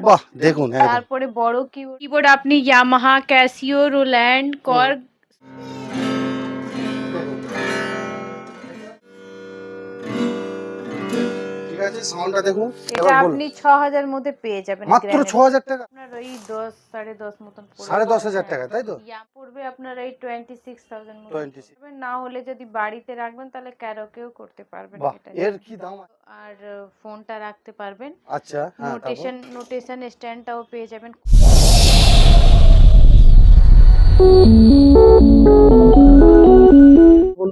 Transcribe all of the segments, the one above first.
বাহ দেখুন তারপরে বড় কিবোর্ড আপনি ইয়ামাহা ক্যাসিও রোল্যান্ড কর্গ আছে সাউন্ডটা দেখুন। এটা আপনি ছ হাজার মধ্যে পেয়ে যাবেন মাত্র grand ছ হাজার টাকা। আপনার ওই দশ সাড়ে দশ মতন পড়বে। সাড়ে দশ হাজার টাকা তাই তো? ইয়া পড়বে আপনার এই টোয়েন্টি সিক্স থাউজেন্ড মতো 26 না হলে যদি বাড়িতে রাখবেন তাহলে ক্যারোকেও করতে পারবেন এটা এর কি দাম? আর ফোনটা রাখতে পারবেন। আচ্ছা নোটেশন নোটেশন স্ট্যান্ডটাও পেয়ে যাবেন।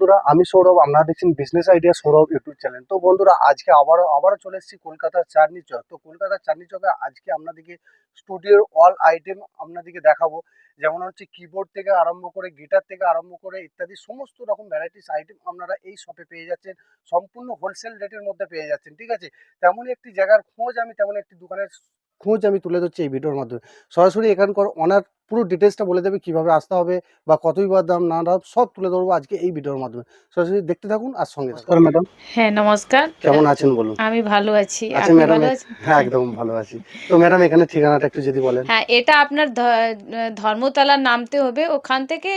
বন্ধুরা, আমি সৌরভ, আপনারা দেখছেন business idea Sourav YouTube channel তো বন্ধুরা, আজকে আবারও আবারও চলে এসেছি কলকাতার চাঁদনি চক। তো কলকাতার চাঁদনি চকে আজকে আপনাদেরকে স্টুডিওর অল আইটেম আপনাদেরকে দেখাবো। যেমন হচ্ছে কিবোর্ড থেকে আরম্ভ করে গিটার থেকে আরম্ভ করে ইত্যাদি সমস্ত রকম ভ্যারাইটিস আইটেম আপনারা এই শপে পেয়ে যাচ্ছেন। সম্পূর্ণ হোলসেল রেটের মধ্যে পেয়ে যাচ্ছেন, ঠিক আছে? তেমনই একটি জায়গার খোঁজ আমি তেমন একটি দোকানের খোঁজ আমি তুলে ধরছি এই ভিডিওর মাধ্যমে। সরাসরি এখানকার অনার পুরো ডিটেলসটা বলে দেবে কীভাবে আসতে হবে বা কতই বা দাম না দাম সব তুলে ধরবো আজকে এই ভিডিওর মাধ্যমে। সরাসরি দেখতে থাকুন আর সঙ্গে থাকুন। ম্যাডাম হ্যাঁ নমস্কার। কেমন আছেন বলুন? আমি ভালো আছি। আচ্ছা আপনি ম্যাডাম ভালো আছেন? হ্যাঁ একদম ভালো আছি। তো ম্যাডাম এখানে ঠিকানাটা একটু যদি বলেন। হ্যাঁ এটা আপনার ধর্মতলা নামতে হবে। ওখান থেকে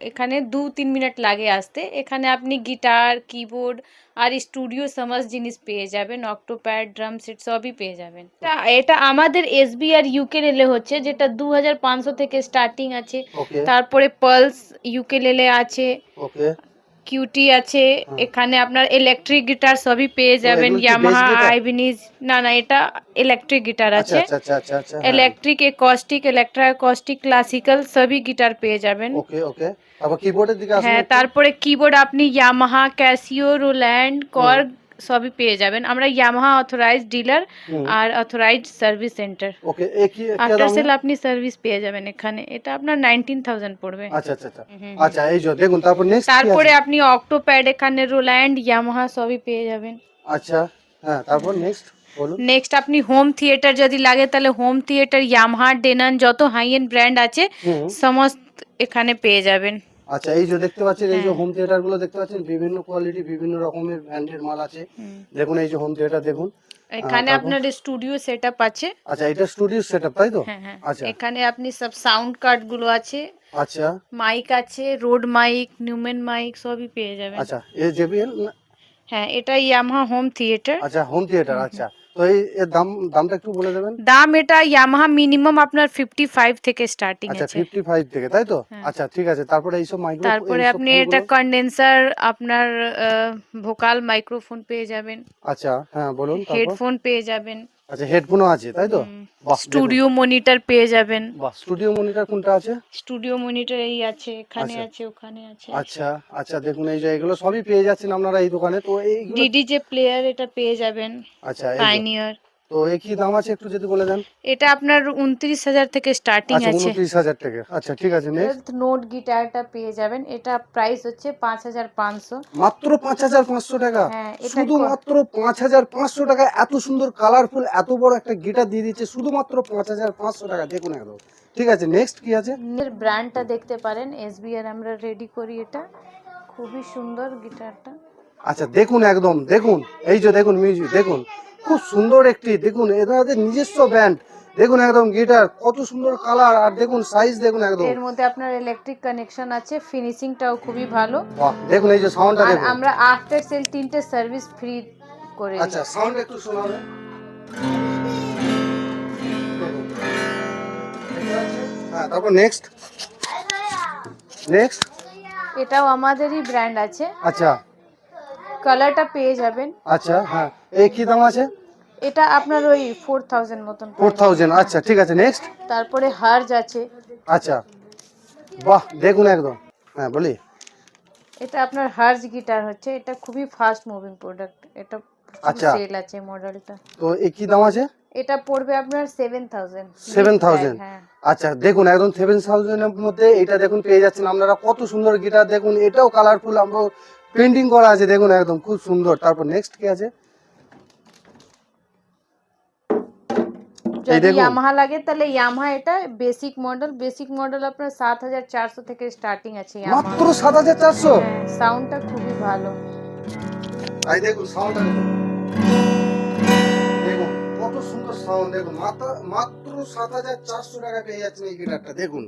এখানে দু তিন মিনিট লাগে আসতে। এখানে আপনি গিটার কিবোর্ড আর স্টুডিও সমস্ত জিনিস পেয়ে যাবেন। অক্টোপ্যাড ড্রাম সেট সবই পেয়ে যাবেন। এটা- এটা আমাদের এসবি আর ইউকেলেলে হচ্ছে যেটা দু হাজার পাঁচশো থেকে স্টার্টিং আছে। তারপরে পালস ইউকেলেলে আছে। কিউটি আছে। এখানে আপনার ইলেকট্রিক গিটার সবই পেয়ে যাবেন। ইয়ামাহা আইবিনিজ না না এটা ইলেকট্রিক গিটার আছে। ইলেকট্রিক একস্টিক ইলেকট্রাকস্টিক ক্লাসিক্যাল সবই গিটার পেয়ে যাবেন। ওকে ওকে আবার কিবোর্ডের দিকে আসুন হ্যাঁ তারপরে কিবোর্ড আপনি ইয়ামাহা ক্যাসিও রোল্যান্ড কর্গ সবই পেয়ে যাবেন। আমরা ইয়ামাহা অথরাইজড ডিলার আর authorised service centre okay after sale আপনি সার্ভিস পেয়ে যাবেন এখানে। এটা আপনার নাইনটিন থাউজেন্ড পড়বে। আচ্ছা আচ্ছা আচ্ছা। আচ্ছা এই যে দেখুন তারপর নেক্সট তারপরে আপনি অক্টোপ্যাড এখানে রোল্যান্ড ইয়ামাহা সবই পেয়ে যাবেন। আচ্ছা হ্যাঁ তারপর নেক্সট নেক্সট আপনি হোম থিয়েটার যদি লাগে তাহলে হোম থিয়েটার ইয়ামাহা ডেনান যত হাই এন্ড ব্র্যান্ড আছে সমস্ত এখানে পেয়ে যাবেন। আচ্ছা এই যে দেখতে পাচ্ছেন এই যে হ্যাঁ। হোম থিয়েটারগুলো দেখতে পাচ্ছেন বিভিন্ন কোয়ালিটি বিভিন্ন রকমের ব্র্যান্ডের মাল আছে। দেখুন এই যে হোম থিয়েটার দেখুন। এখানে আপনার স্টুডিও সেট আছে। আচ্ছা এটা স্টুডিও সেটআপ তাই তো? হ্যাঁ হ্যাঁ। আচ্ছা। এখানে আপনি সব সাউন্ড কার্ডগুলো আছে। আচ্ছা। মাইক আছে রোড মাইক নিউমেন মাইক সবই পেয়ে যাবেন। আচ্ছা এ জেবিএল হ্যাঁ এটা ইয়ামাহা হোম থিয়েটার আচ্ছা হোম থিয়েটার আচ্ছা। তো এই এর দাম দামটা একটু বলে দেবেন? দাম এটা ইয়ামাহা মিনিমাম আপনার ফিফটি ফাইভ থেকে স্টার্টিং আচ্ছা আছে। থেকে তাই তো? হ্যাঁ। আচ্ছা ঠিক আছে তারপরে এইসব মাইক্রো তারপরে আপনি এটা কন্ডেন্সার আপনার ভোকাল মাইক্রোফোন পেয়ে যাবেন। আচ্ছা হ্যাঁ বলুন হেডফোন পেয়ে যাবেন। আচ্ছা হেডফোনও আছে তাই তো? স্টুডিও মনিটর পেয়ে যাবেন। বাহ স্টুডিও মনিটর কোনটা আছে? স্টুডিও মনিটর এই আছে এখানে আচ্ছা। আছে ওখানে আছে। আচ্ছা আচ্ছা দেখুন এই যে এগুলো সবই পেয়ে যাচ্ছেন আপনারা এই দোকানে। তো এই ডিডি যে প্লেয়ার এটা পেয়ে যাবেন। আচ্ছা পাইনিয়ার তো কি দাম আছে একটু যদি বলে দেন? এটা আপনার উনত্রিশ হাজার থেকে স্টার্টিং আচ্ছা আছে। উনত্রিশ হাজার টাকা আচ্ছা ঠিক আছে নেক্সট। নোট গিটারটা পেয়ে যাবেন। এটা প্রাইস হচ্ছে পাঁচ হাজার পাঁচশো। মাত্র পাঁচ হাজার পাঁচশো টাকা? হ্যাঁ শুধু মাত্র পাঁচ হাজার পাঁচশো টাকা এত সুন্দর কালারফুল এত বড় একটা গিটার দিয়ে দিচ্ছে শুধুমাত্র পাঁচ হাজার পাঁচশো টাকা দেখুন একদম। ঠিক আছে নেক্সট কি আছে? ব্র্যান্ডটা দেখতে পারেন এসবিআর আমরা রেডি করি এটা। খুবই সুন্দর গিটারটা আচ্ছা দেখুন একদম দেখুন। এই যে দেখুন মিউজিক দেখুন। খুব সুন্দর একটি দেখুন এদের নিজস্ব ব্যান্ড দেখুন একদম গিটার কত সুন্দর কালার আর দেখুন সাইজ দেখুন একদম। এর মধ্যে আপনার ইলেকট্রিক কানেকশন আছে ফিনিশিংটাও খুবই ভালো। দেখুন এই যে সাউন্ডটা দেখুন। আমরা আফটার সেল তিনটে সার্ভিস ফ্রি করে আচ্ছা সাউন্ড একটু শোনাবে। হ্যাঁ তারপর নেক্সট নেক্সট এটাও আমাদেরই ব্র্যান্ড আছে। আচ্ছা। কালারটা পেয়ে যাবেন। আচ্ছা হ্যাঁ। এই কি দাম আছে? এটা আপনার ওই ফোর থাউজেন্ড মতন ফোর পড়বে। থাউজেন্ড আচ্ছা ঠিক আছে নেক্সট তারপরে হার্জ আছে আচ্ছা বাহ দেখুন একদম। হ্যাঁ বলি। এটা আপনার হার্জ গিটার হচ্ছে এটা খুবই ফাস্ট মুভিং প্রোডাক্ট এটা আচ্ছা। সেল আছে মডেলটা তো এই কি দাম আছে? এটা পড়বে আপনার সেভেন থাউজেন্ড 7,000 হ্যাঁ। আচ্ছা দেখুন একদম সেভেন থাউজেন্ডের মধ্যে এটা দেখুন পেয়ে যাচ্ছেন আপনারা। কত সুন্দর গিটার দেখুন এটাও কালারফুল আমরা পেন্টিং করা আছে দেখুন একদম খুব সুন্দর। তারপর নেক্সট কি আছে? যদি। ইয়ামাহা লাগে তাহলে ইয়ামাহা এটা বেসিক মডেল বেসিক মডেল আপনার সাত হাজার চারশো থেকে স্টার্টিং আছে মাত্র সাত হাজার চারশো? সাউন্ডটা খুবই ভালো। তাই দেখুন সাউন্ডটা দেখুন। কত সুন্দর সাউন্ড দেখুন মাত্র সাত হাজার চারশো টাকা পেয়ে যাচ্ছেন এই গিটারটা দেখুন।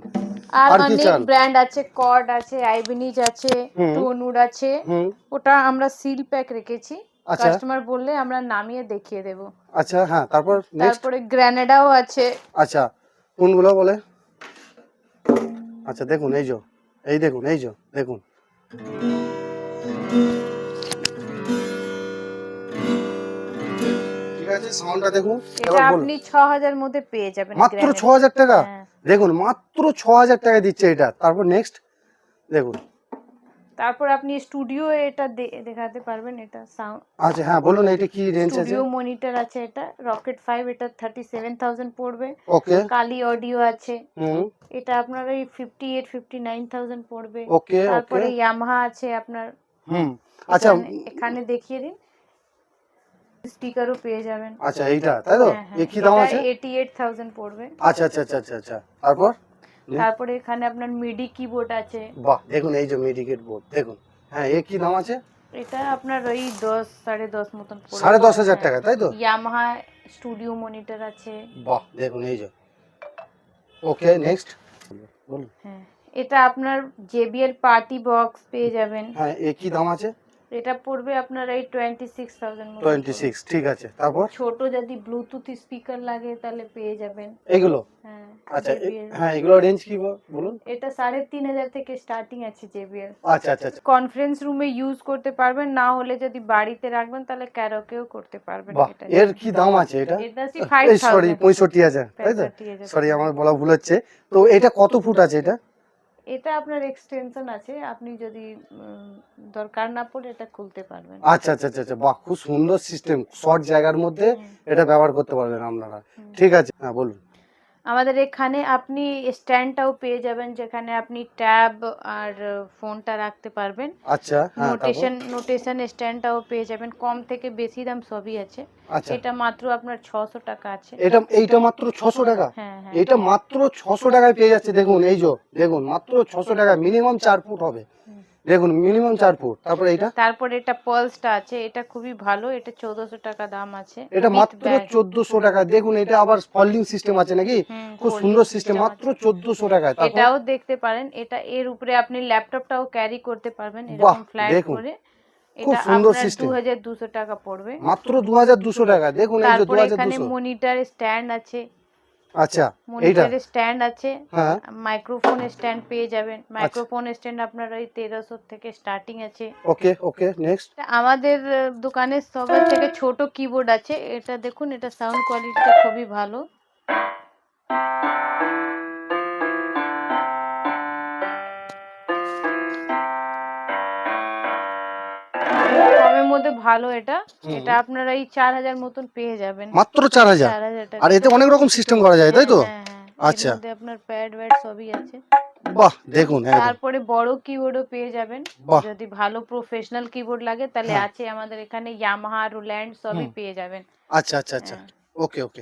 আর অনেক ব্র্যান্ড আছে কর্ড আছে আইবিনিজ আছে। টোনুড আছে। ওটা আমরা সিল প্যাক রেখেছি। কাস্টমার বললে আমরা নামিয়ে দেখিয়ে দেব। আচ্ছা হ্যাঁ তারপর নেক্সট তারপরে গ্র্যানেডাও আছে। আচ্ছা কোনগুলো বলে? আচ্ছা দেখুন এই যে এই দেখুন এই যে দেখুন। ঠিক আছে সাউন্ডটা দেখুন এটা আপনি মধ্যে পেয়ে যাবেন মাত্র। ছ হাজার টাকা? হ্যাঁ। দেখুন মাত্র ছ হাজার টাকা দিচ্ছে এটা। তারপর নেক্সট দেখুন। তারপর আপনি স্টুডিও এটা দেখাতে পারবেন এটা সাউন্ড আচ্ছা হ্যাঁ বলুন এটা কি রেঞ্জ আছে? স্টুডিও মনিটর আছে এটা রকেট ফাইভ এটা থার্টি সেভেন থাউজেন্ড পড়বে। ওকে কালি অডিও আছে। হুম। এটা আপনার ফিফটি নাইন থাউজেন্ড পড়বে। ওকে তারপরে ইয়ামাহা আছে আপনার। হুম। আচ্ছা এখানে- দেখিয়ে দিন। স্পিকারও পেয়ে যাবেন। আচ্ছা এইটা তাই তো? হ্যাঁ, এ কি দাম আছে? এইটি এইট থাউজেন্ড পড়বে। আচ্ছা আচ্ছা আচ্ছা আচ্ছা আচ্ছা। তারপর। তারপরে এখানে আপনার মিডি কিবোর্ড আছে। বাহ দেখুন এই যে মেডিকেট বোর্ড দেখুন। হ্যাঁ এ কি দাম আছে? এটা আপনার ওই দশ সাড়ে দশ মতন সাড়ে দশ হাজার টাকা তাই তো? ইয়ামাহা স্টুডিও মনিটর আছে। বাহ দেখুন এই যে। ওকে নেক্সট বলুন। হ্যাঁ এটা আপনার জেবিএল পার্টি বক্স পেয়ে যাবেন। হ্যাঁ এ কি দাম আছে? এটা পড়বে আপনার এই twenty six thousand twenty six ঠিক আছে। তারপর? ছোট যদি ব্লুটুথ স্পিকার লাগে তাহলে পেয়ে যাবেন। এগুলো? হ্যাঁ আচ্ছা হ্যাঁ এগুলো রেঞ্জ কি বলুন। এটা সাড়ে তিন হাজার থেকে স্টার্টিং আছে জেবিএল আচ্ছা আচ্ছা কনফারেন্স রুমে ইউজ করতে পারবেন না হলে যদি বাড়িতে রাখবেন তাহলে ক্যারোকেও করতে পারবেন এটা এর কি দাম আছে এটা? এটা ফাইভ সরি থাউজেন্ড পঁয়ষট্টি হাজার তাই তো? সরি আমার বলা ভুল হচ্ছে। তো এটা কত ফুট আছে এটা? এটা আপনার এক্সটেনশন আছে আপনি যদি দরকার না পড়ে এটা খুলতে পারবেন। আচ্ছা আচ্ছা আচ্ছা আচ্ছা বাহ খুব সুন্দর সিস্টেম শর্ট জায়গার মধ্যে এটা ব্যবহার করতে পারবেন আপনারা। ঠিক আছে হ্যাঁ বলুন। আমাদের এখানে আপনি স্ট্যান্ডটাও পেয়ে যাবেন যেখানে আপনি ট্যাব আর ফোনটা রাখতে পারবেন। আচ্ছা হ্যাঁ নোটেশন নোটেশন স্ট্যান্ডটাও পেয়ে যাবেন। কম থেকে বেশি দাম সবই আছে। আচ্ছা। এটা মাত্র আপনার ছশো টাকা আছে। এটা এইটা মাত্র ছশো টাকা? হ্যাঁ হ্যাঁ এটা মাত্র ছশো টাকায় পেয়ে যাচ্ছে। দেখুন এই যে দেখুন মাত্র ছশো টাকা মিনিমাম চার ফুট হবে। দেখুন মিনিমাম চার ফুট। তারপরে এটা তারপর এটা পালসটা আছে এটা খুবই ভালো এটা চোদ্দশো টাকা দাম আছে। এটা মাত্র। চোদ্দশো টাকা। দেখুন এটা আবার ফল্ডিং সিস্টেম আছে নাকি? খুব সুন্দর সিস্টেম মাত্র আছে। চোদ্দশো টাকায়। তারপর? এটাও দেখতে পারেন এটা এর উপরে আপনি ল্যাপটপটাও ক্যারি করতে পারবেন এরকম ফ্ল্যাট করে। খুব এটা সুন্দর হাজার দুশো টাকা পড়বে। মাত্র দু হাজার দুশো টাকা। দেখুন এই যে দু তারপরে হাজার এখানে দুশো। মনিটর স্ট্যান্ড আছে। আচ্ছা এইটা। মনিটরের স্ট্যান্ড আছে হ্যাঁ। মাইক্রোফোন স্ট্যান্ড পেয়ে যাবেন। মাইক্রোফোন স্ট্যান্ড আপনার ওই তেরোশো থেকে স্টার্টিং আছে। ওকে ওকে নেক্সট আমাদের দোকানের দোকানে সবার থেকে ছোট কিবোর্ড আছে। এটা দেখুন এটা সাউন্ড কোয়ালিটিটা খুবই ভালো। মধ্যে ভালো এটা এটা আপনারা এই চার হাজার মতন পেয়ে যাবেন। মাত্র চার হাজার? আর এতে অনেক রকম সিস্টেম করা যায় তাই তো? হ্যাঁ, হ্যাঁ, হ্যাঁ। আচ্ছা। আপনার প্যাড ব্যাড সবই আছে। বাহ দেখুন তারপরে বড় কিবোর্ডও পেয়ে যাবেন। যদি ভালো প্রফেশনাল কিবোর্ড লাগে তাহলে। আছে আমাদের এখানে ইয়ামাহা রুল্যান্ড সবই পেয়ে যাবেন। আচ্ছা আচ্ছা আচ্ছা। ওকে ওকে।